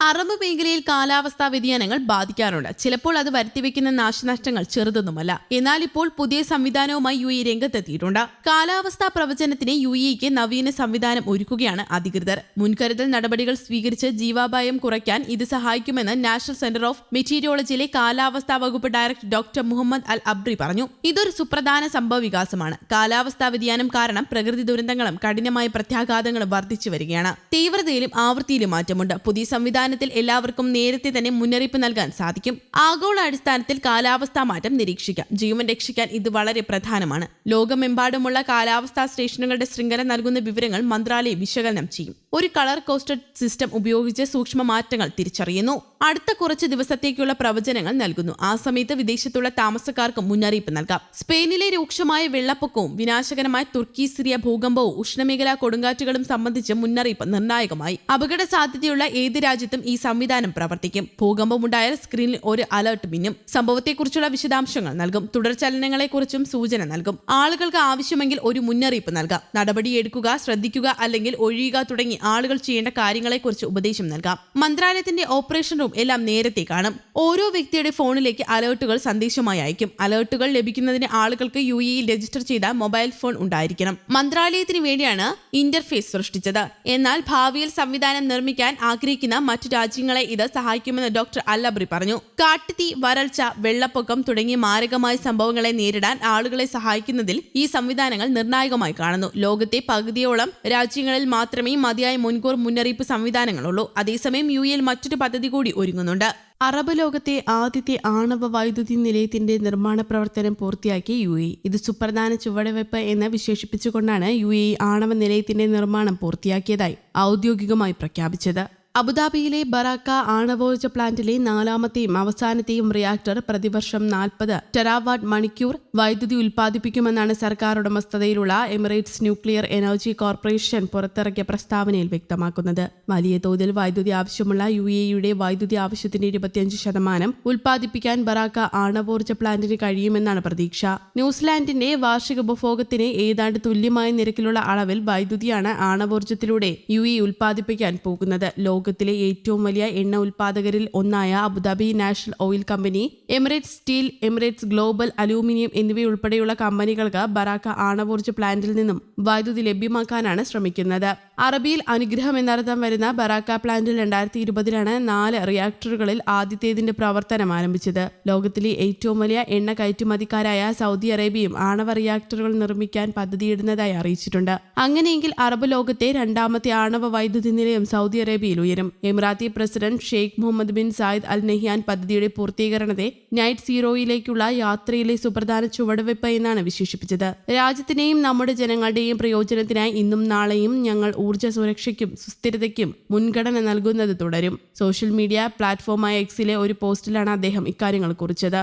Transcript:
Arab മേഖലയിൽ കാലാവസ്ഥാ വ്യതിയാനങ്ങൾ ബാധിക്കാറുണ്ട്. ചിലപ്പോൾ അത് വരുത്തിവെക്കുന്ന നാശനഷ്ടങ്ങൾ ചെറുതൊന്നുമല്ല. എന്നാൽ ഇപ്പോൾ പുതിയ സംവിധാനവുമായി യു രംഗത്തെത്തിയിട്ടുണ്ട്. കാലാവസ്ഥാ പ്രവചനത്തിന് യു എക്ക് നവീന സംവിധാനം ഒരുക്കുകയാണ് അധികൃതർ. മുൻകരുതൽ നടപടികൾ സ്വീകരിച്ച് ജീവാപായം കുറയ്ക്കാൻ ഇത് സഹായിക്കുമെന്ന് നാഷണൽ സെന്റർ ഓഫ് മെറ്റീരിയോളജിയിലെ കാലാവസ്ഥാ വകുപ്പ് director doctor Mohammed Al Abri പറഞ്ഞു. ഇതൊരു സുപ്രധാന സംഭവ വികാസമാണ്. കാലാവസ്ഥാ വ്യതിയാനം കാരണം പ്രകൃതി ദുരന്തങ്ങളും കഠിനമായ പ്രത്യാഘാതങ്ങളും വർദ്ധിച്ചു വരികയാണ് തീവ്രതയിലും ആവൃത്തിയിലും മാറ്റമുണ്ട്. പുതിയ സംവിധാനത്തിൽ എല്ലാവർക്കും നേരത്തെ തന്നെ മുന്നറിയിപ്പ് നൽകാൻ സാധിക്കും. ആഗോള അടിസ്ഥാനത്തിൽ കാലാവസ്ഥാ മാറ്റം നിരീക്ഷിക്കാം. ജീവൻ രക്ഷിക്കാൻ ഇത് വളരെ പ്രധാനമാണ്. ലോകമെമ്പാടുമുള്ള കാലാവസ്ഥാ സ്റ്റേഷനുകളുടെ ശൃംഖല നൽകുന്ന വിവരങ്ങൾ മന്ത്രാലയം വിശകലനം ചെയ്യും. ഒരു കളർ കോസ്റ്റഡ് സിസ്റ്റം ഉപയോഗിച്ച് സൂക്ഷ്മ മാറ്റങ്ങൾ തിരിച്ചറിയുന്നു. അടുത്ത കുറച്ച് ദിവസത്തേക്കുള്ള പ്രവചനങ്ങൾ നൽകുന്നു. ആ സമയത്ത് വിദേശത്തുള്ള താമസക്കാർക്കും മുന്നറിയിപ്പ് നൽകാം. സ്പെയിനിലെ രൂക്ഷമായ വെള്ളപ്പൊക്കവും വിനാശകരമായ തുർക്കി സിറിയ ഭൂകമ്പവും ഉഷ്ണമേഖലാ കൊടുങ്കാറ്റുകളും സംബന്ധിച്ച് മുന്നറിയിപ്പ് നിർണായകമായി. അപകട സാധ്യതയുള്ള ഏത് രാജ്യത്തും ഈ സംവിധാനം പ്രവർത്തിക്കും. ഭൂകമ്പമുണ്ടായാൽ സ്ക്രീനിൽ ഒരു അലർട്ട് മിന്നും. സംഭവത്തെക്കുറിച്ചുള്ള വിശദാംശങ്ങൾ നൽകും. തുടർചലനങ്ങളെക്കുറിച്ചും സൂചന നൽകും. ആളുകൾക്ക് ആവശ്യമെങ്കിൽ ഒരു മുന്നറിയിപ്പ് നൽകാം. നടപടിയെടുക്കുക ശ്രദ്ധിക്കുക അല്ലെങ്കിൽ ഒഴിയുക തുടങ്ങി ആളുകൾ ചെയ്യേണ്ട കാര്യങ്ങളെക്കുറിച്ച് ഉപദേശം നൽകാം. മന്ത്രാലയത്തിന്റെ ഓപ്പറേഷൻ റൂം എല്ലാം നേരത്തെ കാണും. ഓരോ വ്യക്തിയുടെ ഫോണിലേക്ക് അലേർട്ടുകൾ സന്ദേശമായി അയക്കും. അലേർട്ടുകൾ ലഭിക്കുന്നതിന് ആളുകൾക്ക് യു എയിൽ രജിസ്റ്റർ ചെയ്ത മൊബൈൽ ഫോൺ ഉണ്ടായിരിക്കണം. മന്ത്രാലയത്തിന് വേണ്ടിയാണ് ഇന്റർഫേസ് സൃഷ്ടിച്ചത്. എന്നാൽ ഭാവിയിൽ സംവിധാനം നിർമ്മിക്കാൻ ആഗ്രഹിക്കുന്ന മറ്റു രാജ്യങ്ങളെ ഇത് സഹായിക്കുമെന്ന് ഡോക്ടർ അല്ലബ്രി പറഞ്ഞു. കാട്ടുതീ വരൾച്ച വെള്ളപ്പൊക്കം തുടങ്ങിയ മാരകമായ സംഭവങ്ങളെ നേരിടാൻ ആളുകളെ സഹായിക്കുന്നതിൽ ഈ സംവിധാനങ്ങൾ നിർണായകമായി കാണുന്നു. ലോകത്തെ പകുതിയോളം രാജ്യങ്ങളിൽ മാത്രമേ മതിയായ മുൻകൂർ മുന്നറിയിപ്പ് സംവിധാനങ്ങളുള്ളൂ. അതേസമയം യു എൽ മറ്റൊരു പദ്ധതി കൂടി ഒരുങ്ങുന്നുണ്ട്. അറബ് ലോകത്തെ ആദ്യത്തെ ആണവ വൈദ്യുതി നിലയത്തിന്റെ നിർമ്മാണ പ്രവർത്തനം പൂർത്തിയാക്കി യു എ. ഇത് സുപ്രധാന ചുവടവയ്പ് എന്ന് വിശേഷിപ്പിച്ചുകൊണ്ടാണ് യു എ ആണവ നിലയത്തിന്റെ നിർമ്മാണം പൂർത്തിയാക്കിയതായി ഔദ്യോഗികമായി പ്രഖ്യാപിച്ചത്. അബുദാബിയിലെ ബറാക്ക ആണവോർജ പ്ലാന്റിലെ നാലാമത്തെയും അവസാനത്തെയും റിയാക്ടർ പ്രതിവർഷം നാൽപ്പത്. ടെറാവാട്ട് മണിക്കൂർ വൈദ്യുതി ഉൽപ്പാദിപ്പിക്കുമെന്നാണ് സർക്കാർ ഉടമസ്ഥതയിലുള്ള എമിറേറ്റ്സ് ന്യൂക്ലിയർ എനർജി കോർപ്പറേഷൻ പുറത്തിറക്കിയ പ്രസ്താവനയിൽ വ്യക്തമാക്കുന്നത്. വലിയ തോതിൽ വൈദ്യുതി ആവശ്യമുള്ള യു എയുടെ വൈദ്യുതി ആവശ്യത്തിന്റെ ഇരുപത്തിയഞ്ച് ശതമാനം ഉൽപ്പാദിപ്പിക്കാൻ ബറാക്ക ആണവോർജ പ്ലാന്റിന് കഴിയുമെന്നാണ് പ്രതീക്ഷ. ന്യൂസിലാൻഡിന്റെ വാർഷിക ഉപഭോഗത്തിന് ഏതാണ്ട് തുല്യമായ നിരക്കിലുള്ള അളവിൽ വൈദ്യുതിയാണ് ആണവോർജത്തിലൂടെ യു എ ഉൽപ്പാദിപ്പിക്കാൻ പോകുന്നത്. ലോകത്തിലെ ഏറ്റവും വലിയ എണ്ണ ഉൽപ്പാദകരിൽ ഒന്നായ Abu Dhabi national oil company Emirates steel Emirates global aluminium എന്നിവയുൾപ്പെടെയുള്ള കമ്പനികൾക്ക് ബറാക്ക ആണവോർജ പ്ലാന്റിൽ നിന്നും വൈദ്യുതി ലഭ്യമാക്കാനാണ് ശ്രമിക്കുന്നത്. അറബിയിൽ അനുഗ്രഹം എന്നർത്ഥം വരുന്ന ബറാക്ക പ്ലാന്റിൽ രണ്ടായിരത്തി ഇരുപതിലാണ് നാല് റിയാക്ടറുകളിൽ ആദ്യത്തേതിന്റെ പ്രവർത്തനം ആരംഭിച്ചത്. ലോകത്തിലെ ഏറ്റവും വലിയ എണ്ണ കയറ്റുമതിക്കാരായ സൗദി അറേബ്യയും ആണവ റിയാക്ടറുകൾ നിർമ്മിക്കാൻ പദ്ധതിയിടുന്നതായി അറിയിച്ചിട്ടുണ്ട്. അങ്ങനെയെങ്കിൽ അറബ് ലോകത്തെ രണ്ടാമത്തെ ആണവ വൈദ്യുതി നിലയം സൗദി അറേബ്യയിൽ ഉയരും. Emirati president Sheikh Mohammed bin Zayed Al Nahyan പദ്ധതിയുടെ പൂർത്തീകരണത്തെ നൈറ്റ് സീറോയിലേക്കുള്ള യാത്രയിലെ സുപ്രധാന ചുവടുവയ്പ് എന്നാണ് വിശേഷിപ്പിച്ചത്. രാജ്യത്തിന്റെയും നമ്മുടെ ജനങ്ങളുടെയും പ്രയോജനത്തിനായി ഇന്നും നാളെയും ഞങ്ങൾ ഊർജ സുരക്ഷയ്ക്കും സുസ്ഥിരതയ്ക്കും മുൻഗണന നൽകുന്നത് തുടരും. സോഷ്യൽ മീഡിയ പ്ലാറ്റ്ഫോമായ എക്സിലെ ഒരു പോസ്റ്റിലാണ് അദ്ദേഹം ഇക്കാര്യങ്ങൾ കുറിച്ചത്.